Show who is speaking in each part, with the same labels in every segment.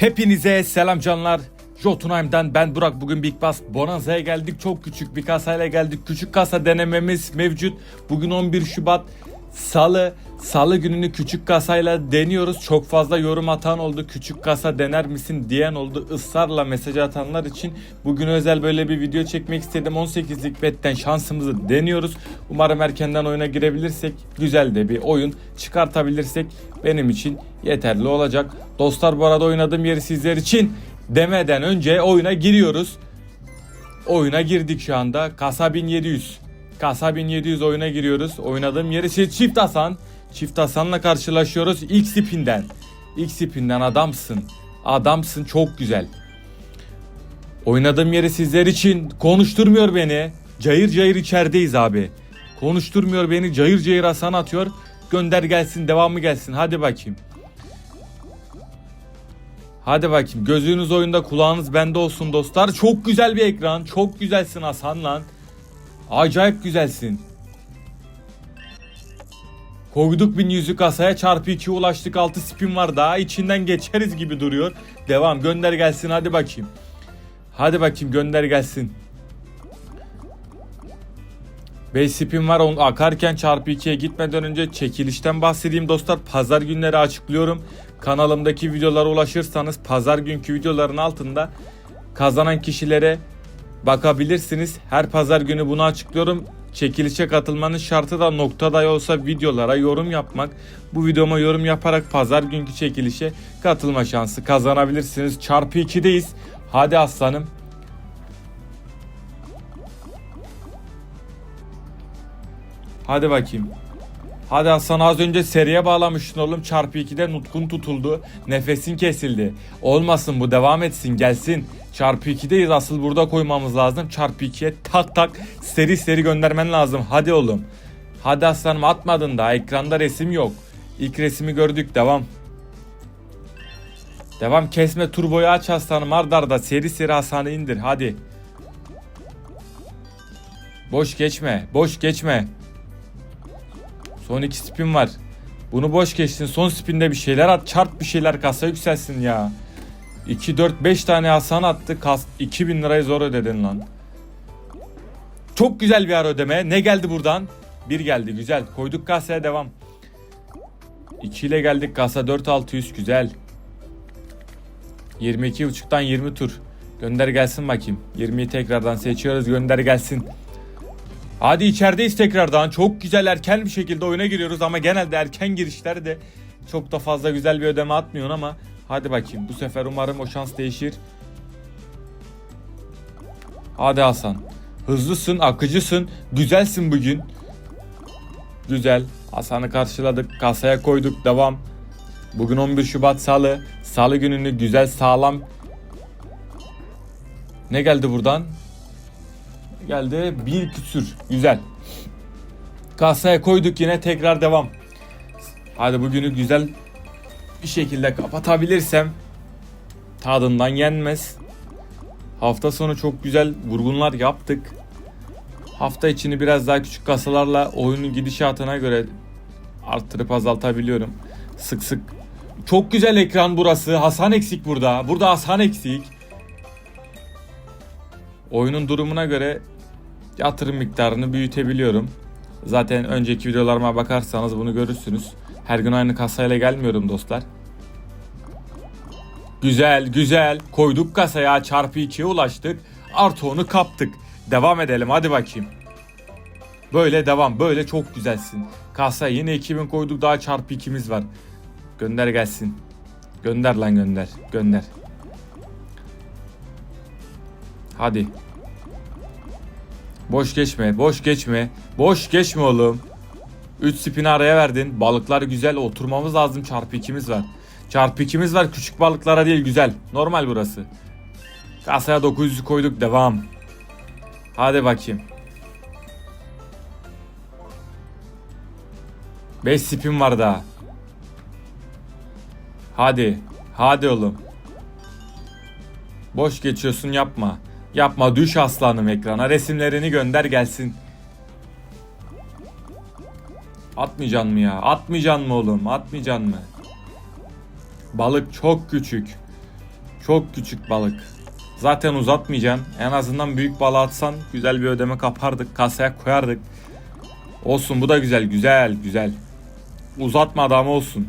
Speaker 1: Hepinize selam canlar. Jotunheim'den ben Burak. Bugün Big Bass Bonanza'ya geldik. Çok küçük bir kasayla geldik. Küçük kasa denememiz mevcut. Bugün 11 Şubat Salı. Salı gününü küçük kasayla deniyoruz. Çok fazla yorum atan oldu. Küçük kasa dener misin diyen oldu. Israrla mesaj atanlar için bugün özel böyle bir video çekmek istedim. 18'lik betten şansımızı deniyoruz. Umarım erkenden oyuna girebilirsek güzel de bir oyun çıkartabilirsek benim için yeterli olacak. Dostlar bu arada oynadığım yeri sizler için demeden önce oyuna giriyoruz. Oyuna girdik şu anda. Kasa 1700. Kasa 1700 oyuna giriyoruz. Oynadığım yeri Çift Hasan. Çift Hasan'la karşılaşıyoruz. İlk spinden. İlk spinden adamsın. Adamsın çok güzel. Oynadığım yeri sizler için konuşturmuyor beni. Cayır cayır içerideyiz abi. Konuşturmuyor beni. Cayır cayır Hasan atıyor. Gönder gelsin devamı gelsin. Hadi bakayım. Hadi bakayım gözünüz oyunda kulağınız bende olsun dostlar. Çok güzel bir ekran. Çok güzelsin Hasan lan. Acayip güzelsin. Koyduk bin yüzü kasaya çarpı 2 ulaştık 6 spin var daha içinden geçeriz gibi duruyor. Devam gönder gelsin hadi bakayım. Hadi bakayım gönder gelsin. 5 spin var onu akarken çarpı 2'ye gitmeden önce çekilişten bahsedeyim dostlar. Pazar günleri açıklıyorum. Kanalımdaki videolara ulaşırsanız pazar günkü videoların altında kazanan kişilere bakabilirsiniz. Her pazar günü bunu açıklıyorum. Çekilişe katılmanın şartı da nokta dahi olsa videolara yorum yapmak. Bu videoma yorum yaparak pazar günkü çekilişe katılma şansı kazanabilirsiniz. Çarpı 2'deyiz. Hadi aslanım. Hadi bakayım. Hadi Hasan az önce seriye bağlamıştın oğlum. Çarpı 2'de nutkun tutuldu. Nefesin kesildi. Olmasın bu devam etsin gelsin. Çarpı 2'deyiz asıl burada koymamız lazım. Çarpı 2'ye tak tak seri seri göndermen lazım. Hadi oğlum. Hadi aslanım atmadın daha ekranda resim yok. İlk resmi gördük devam. Devam kesme turboyu aç aslanım arda arda seri seri Hasan'ı indir hadi. Boş geçme boş geçme. Son iki spin var. Bunu boş geçtin. Son spinde bir şeyler at. Çarp bir şeyler kasa yükselsin ya. 2 4 5 tane Hasan attı. Kas 2000 lirayı zor ödedin lan. Çok güzel bir ara ödeme. Ne geldi buradan? Bir geldi güzel. Koyduk kasaya devam. 2 ile geldik kasa 4600 güzel. 22.5'tan 20 tur. Gönder gelsin bakayım. 20'yi tekrardan seçiyoruz. Gönder gelsin. Hadi içerideyiz tekrardan. Çok güzel erken bir şekilde oyuna giriyoruz ama genelde erken girişler de çok da fazla güzel bir ödeme atmıyor ama hadi bakayım. Bu sefer umarım o şans değişir. Hadi Hasan. Hızlısın, akıcısın, güzelsin bugün. Güzel. Hasan'ı karşıladık, kasaya koyduk, devam. Bugün 11 Şubat Salı. Salı gününü güzel, sağlam. Ne geldi buradan? geldi. Bir küsür. Güzel. Kasaya koyduk yine tekrar devam. Hadi bugünü güzel bir şekilde kapatabilirsem tadından yenmez. Hafta sonu çok güzel vurgunlar yaptık. Hafta içini biraz daha küçük kasalarla oyunun gidişatına göre arttırıp azaltabiliyorum. Sık sık. Çok güzel ekran burası. Hasan eksik burada. Burada Hasan eksik. Oyunun durumuna göre yatırım miktarını büyütebiliyorum. Zaten önceki videolarıma bakarsanız bunu görürsünüz. Her gün aynı kasayla gelmiyorum dostlar. Güzel güzel koyduk kasaya çarpı 2'ye ulaştık. Artı onu kaptık. Devam edelim hadi bakayım. Böyle devam böyle çok güzelsin. Kasaya yine 2000 koyduk daha çarpı 2'miz var. Gönder gelsin. Gönder lan gönder. Gönder. Hadi. Boş geçme, boş geçme. Boş geçme oğlum. 3 spin araya verdin. Balıklar güzel. Oturmamız lazım. Çarpı 2'miz var. Çarpı 2'miz var. Küçük balıklara değil güzel. Normal burası. Kasaya 900 koyduk. Devam. Hadi bakayım. 5 spin var daha. Hadi. Hadi oğlum. Boş geçiyorsun yapma. Yapma düş aslanım ekrana. Resimlerini gönder gelsin. Atmayacaksın mı ya? Atmayacaksın mı oğlum? Atmayacaksın mı? Balık çok küçük. Çok küçük balık. Zaten uzatmayacaksın. En azından büyük balığı atsan güzel bir ödeme kapardık. Kasaya koyardık. Olsun bu da güzel. Güzel güzel. Uzatma adam olsun.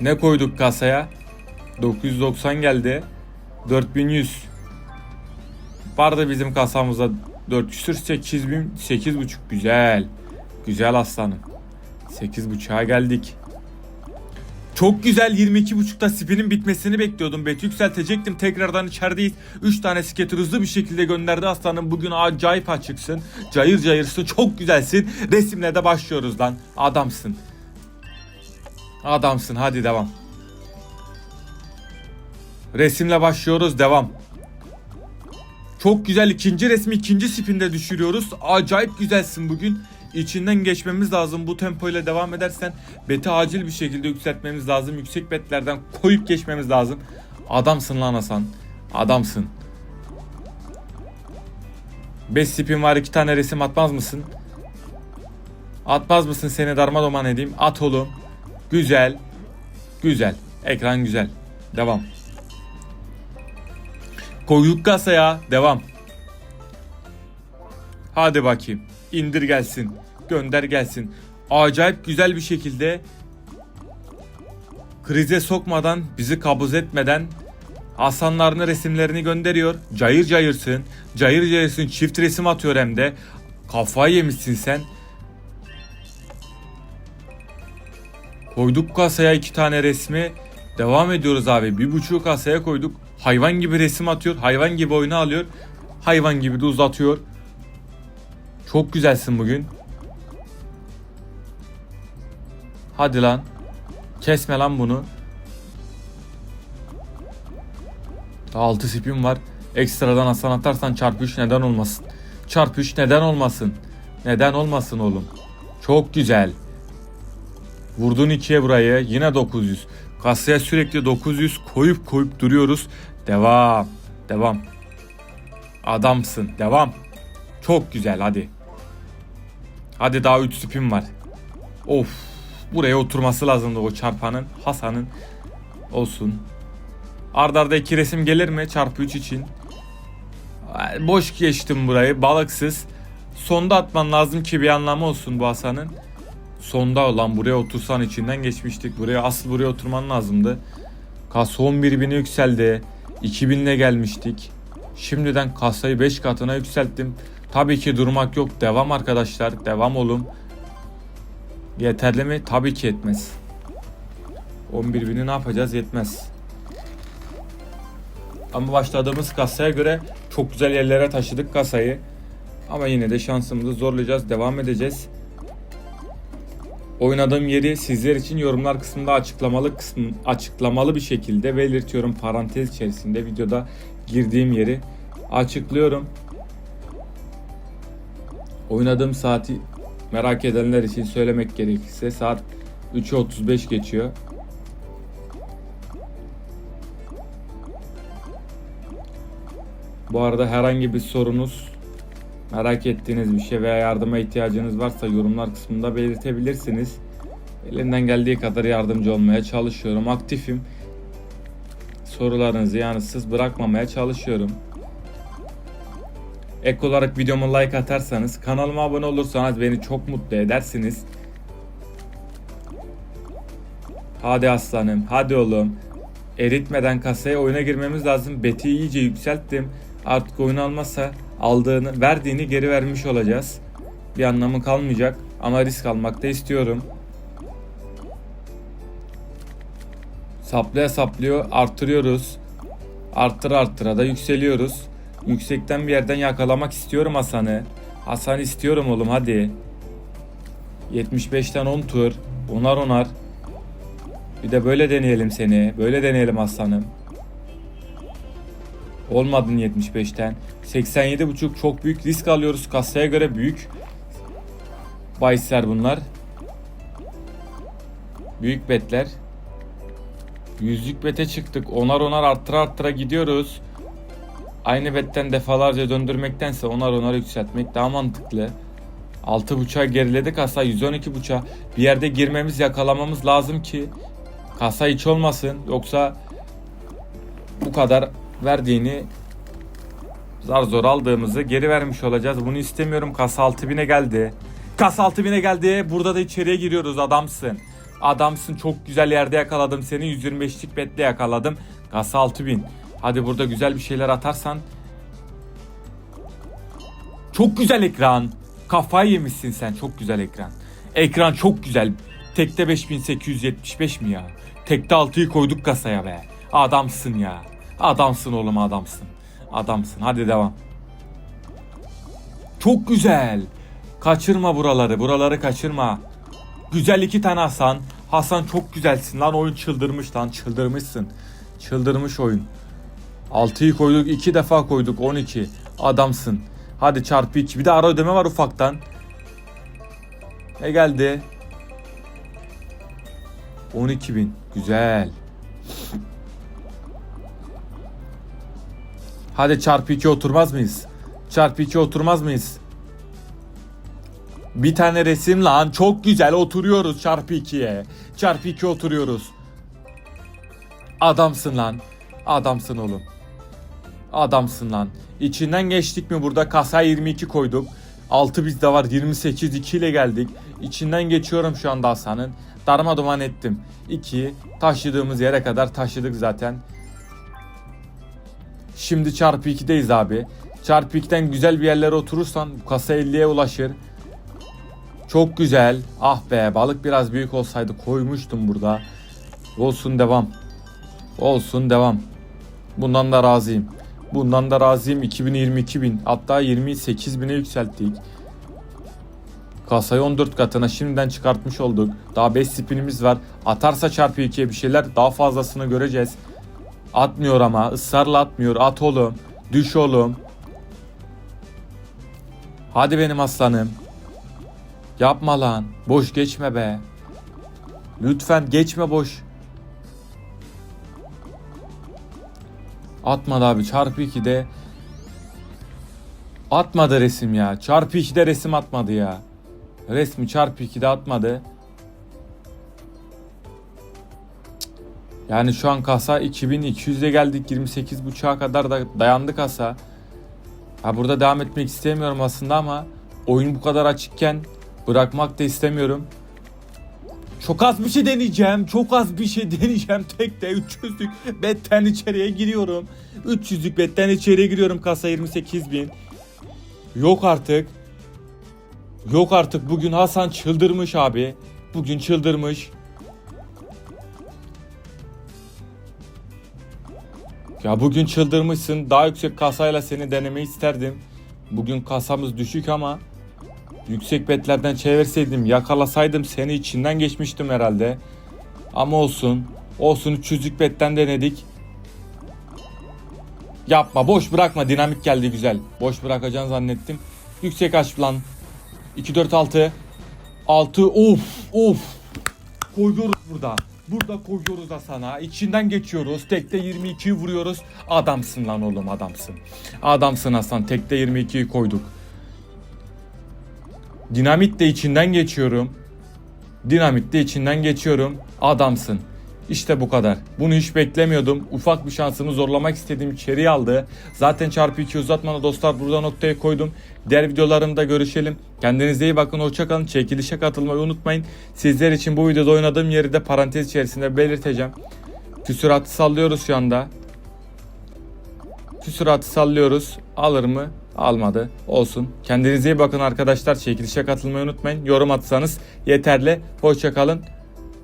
Speaker 1: Ne koyduk kasaya? 990 geldi. 4100. Vardı bizim kasamızda 400 8000 8.5 güzel. Güzel aslanım. 8.5'a geldik. Çok güzel 22.5'ta spinin bitmesini bekliyordum. Beti yükseltecektim. Tekrardan içerideyiz. 3 tane skater hızlı bir şekilde gönderdi aslanım. Bugün acayip açıksın. Cayır cayırsın. Çok güzelsin. Resimle de başlıyoruz lan. Adamsın. Adamsın. Hadi devam. Resimle başlıyoruz. Devam. Çok güzel ikinci resmi ikinci spinde düşürüyoruz. Acayip güzelsin bugün. İçinden geçmemiz lazım. Bu tempoyla devam edersen beti acil bir şekilde yükseltmemiz lazım. Yüksek betlerden koyup geçmemiz lazım. Adamsın lan Hasan. Adamsın. 5 spin var 2 tane resim atmaz mısın? Atmaz mısın seni darmaduman edeyim? At oğlum. Güzel. Güzel. Ekran güzel. Devam. Koyduk kasaya. Devam. Hadi bakayım. İndir gelsin. Gönder gelsin. Acayip güzel bir şekilde krize sokmadan, bizi kabuz etmeden Hasanlarını resimlerini gönderiyor. Cayır cayırsın. Cayır cayırsın. Çift resim atıyor hem de. Kafayı yemişsin sen. Koyduk kasaya iki tane resmi. Devam ediyoruz abi. Bir buçuk kasaya koyduk. Hayvan gibi resim atıyor. Hayvan gibi oyunu alıyor. Hayvan gibi de uzatıyor. Çok güzelsin bugün. Hadi lan. Kesme lan bunu. Daha 6 spin var. Ekstradan Hasan atarsan çarpı 3 neden olmasın? Çarpı 3 neden olmasın? Neden olmasın oğlum? Çok güzel. Vurdun ikiye burayı. Yine 900. Kasaya sürekli 900 koyup koyup duruyoruz. Devam. Devam. Adamsın. Devam. Çok güzel hadi. Hadi daha 3 spin var. Of. Buraya oturması lazımdı o çarpanın. Hasan'ın. Olsun. Arda arda iki resim gelir mi çarpı 3 için? Boş geçtim burayı. Balıksız. Sonda atman lazım ki bir anlamı olsun bu Hasan'ın. Sonda olan buraya otursan içinden geçmiştik. Buraya asıl buraya oturman lazımdı. Kasa 11 bine yükseldi. 2000 ile gelmiştik. Şimdiden kasayı 5 katına yükselttim. Tabii ki durmak yok. Devam arkadaşlar. Devam olun. Yeterli mi? Tabii ki yetmez. 11 bini ne yapacağız? Yetmez. Ama başladığımız kasaya göre çok güzel yerlere taşıdık kasayı. Ama yine de şansımızı zorlayacağız. Devam edeceğiz. Oynadığım yeri sizler için yorumlar kısmında açıklamalı kısmı açıklamalı bir şekilde belirtiyorum parantez içerisinde videoda girdiğim yeri açıklıyorum. Oynadığım saati merak edenler için söylemek gerekirse saat 3.35 geçiyor. Bu arada herhangi bir sorunuz, merak ettiğiniz bir şey veya yardıma ihtiyacınız varsa yorumlar kısmında belirtebilirsiniz. Elimden geldiği kadar yardımcı olmaya çalışıyorum. Aktifim. Sorularınızı yanıtsız bırakmamaya çalışıyorum. Ek olarak videoma like atarsanız, kanalıma abone olursanız beni çok mutlu edersiniz. Hadi aslanım, hadi oğlum. Eritmeden kasaya oyuna girmemiz lazım. Beti iyice yükselttim. Artık oyun almazsa aldığını, verdiğini geri vermiş olacağız. Bir anlamı kalmayacak ama risk almak da istiyorum. Saplaya saplıyor, artırıyoruz. Arttır arttıra da yükseliyoruz. Yüksekten bir yerden yakalamak istiyorum Hasan'ı. Hasan istiyorum oğlum hadi. 75'ten 10 tur. Onar onar. Bir de böyle deneyelim seni. Böyle deneyelim aslanım. Olmadın 75'ten. 87.5 çok büyük risk alıyoruz. Kasaya göre büyük bahisler bunlar. Büyük betler. Yüzlük bete çıktık. Onar onar arttıra arttıra gidiyoruz. Aynı betten defalarca döndürmektense onar onar yükseltmek daha mantıklı. 6.5'a geriledik aslında 112.5'a bir yerde girmemiz yakalamamız lazım ki Kasa hiç olmasın yoksa bu kadar verdiğini zar zor aldığımızı geri vermiş olacağız. Bunu istemiyorum. Kasa 6000'e geldi. Kasa 6000'e geldi. Burada da içeriye giriyoruz. Adamsın. Adamsın. Çok güzel yerde yakaladım seni. 125'lik betle yakaladım. Kasa 6000. Hadi burada güzel bir şeyler atarsan. Çok güzel ekran. Kafayı yemişsin sen. Çok güzel ekran. Ekran çok güzel. Tekte 5875 mi ya? Tekte 6'yı koyduk kasaya be. Adamsın ya. Adamsın oğlum adamsın. Adamsın. Hadi devam. Çok güzel. Kaçırma buraları. Buraları kaçırma. Güzel iki tane Hasan. Hasan çok güzelsin lan oyun çıldırmış lan çıldırmışsın. Çıldırmış oyun. 6'yı koyduk iki defa koyduk 12. Adamsın. Hadi çarpı 2. Bir de ara ödeme var ufaktan. Ne geldi? 12.000. Güzel. Hadi çarpı 2 oturmaz mıyız? Çarpı 2 oturmaz mıyız? Bir tane resim lan çok güzel oturuyoruz çarpı 2'ye. Çarpı 2 oturuyoruz. Adamsın lan. Adamsın oğlum. Adamsın lan. İçinden geçtik mi burada kasa 22 koyduk. 6 bizde var 28 2 ile geldik. İçinden geçiyorum şu anda Hasan'ın. Darma duman ettim. 2 taşıdığımız yere kadar taşıdık zaten. Şimdi çarpı 2'deyiz abi. Çarpı 2'den güzel bir yerlere oturursan bu kasa 50'ye ulaşır. Çok güzel. Ah be balık biraz büyük olsaydı koymuştum burada. Olsun devam. Olsun devam. Bundan da razıyım. Bundan da razıyım. 2022 bin hatta 28 bine yükselttik. Kasayı 14 katına şimdiden çıkartmış olduk. Daha 5 spinimiz var. Atarsa çarpı 2'ye bir şeyler daha fazlasını göreceğiz. Atmıyor ama ısrarla atmıyor. At oğlum. Düş oğlum. Hadi benim aslanım. Yapma lan. Boş geçme be. Lütfen geçme boş. Atmadı abi. Çarpı 2'de atmadı resim ya. Çarpı 2'de resim atmadı ya. Resmi çarpı 2'de atmadı. Yani şu an kasa 2200'e geldik 28 buçuğa kadar da dayandı kasa. Ha burada devam etmek istemiyorum aslında ama oyun bu kadar açıkken bırakmak da istemiyorum. Çok az bir şey deneyeceğim. Çok az bir şey deneyeceğim. Tek de 300'lük betten içeriye giriyorum. 300'lük betten içeriye giriyorum kasa 28 bin. Yok artık. Yok artık bugün Hasan çıldırmış abi. Bugün çıldırmış. Ya bugün çıldırmışsın. Daha yüksek kasayla seni denemeyi isterdim. Bugün kasamız düşük ama yüksek betlerden çevirseydim, yakalasaydım seni içinden geçmiştim herhalde. Ama olsun. Olsun 300'lük betten denedik. Yapma boş bırakma dinamik geldi güzel. Boş bırakacağını zannettim. Yüksek aç lan. 2 4 6 6 of of. Koyuyoruz burada. Burada koyuyoruz da sana. İçinden geçiyoruz. Tekte 22'yi vuruyoruz. Adamsın lan oğlum adamsın. Adamsın Hasan. Tekte 22'yi koyduk. Dinamit de içinden geçiyorum. Dinamit de içinden geçiyorum. Adamsın. İşte bu kadar. Bunu hiç beklemiyordum. Ufak bir şansımı zorlamak istediğim içeriği aldı. Zaten çarpı 2 uzatmana dostlar burada noktaya koydum. Diğer videolarımda görüşelim. Kendinize iyi bakın. Hoşçakalın. Çekilişe katılmayı unutmayın. Sizler için bu videoda oynadığım yeri de parantez içerisinde belirteceğim. Küsuratı sallıyoruz şu anda. Küsuratı sallıyoruz. Alır mı? Almadı. Olsun. Kendinize iyi bakın arkadaşlar. Çekilişe katılmayı unutmayın. Yorum atsanız yeterli. Hoşçakalın.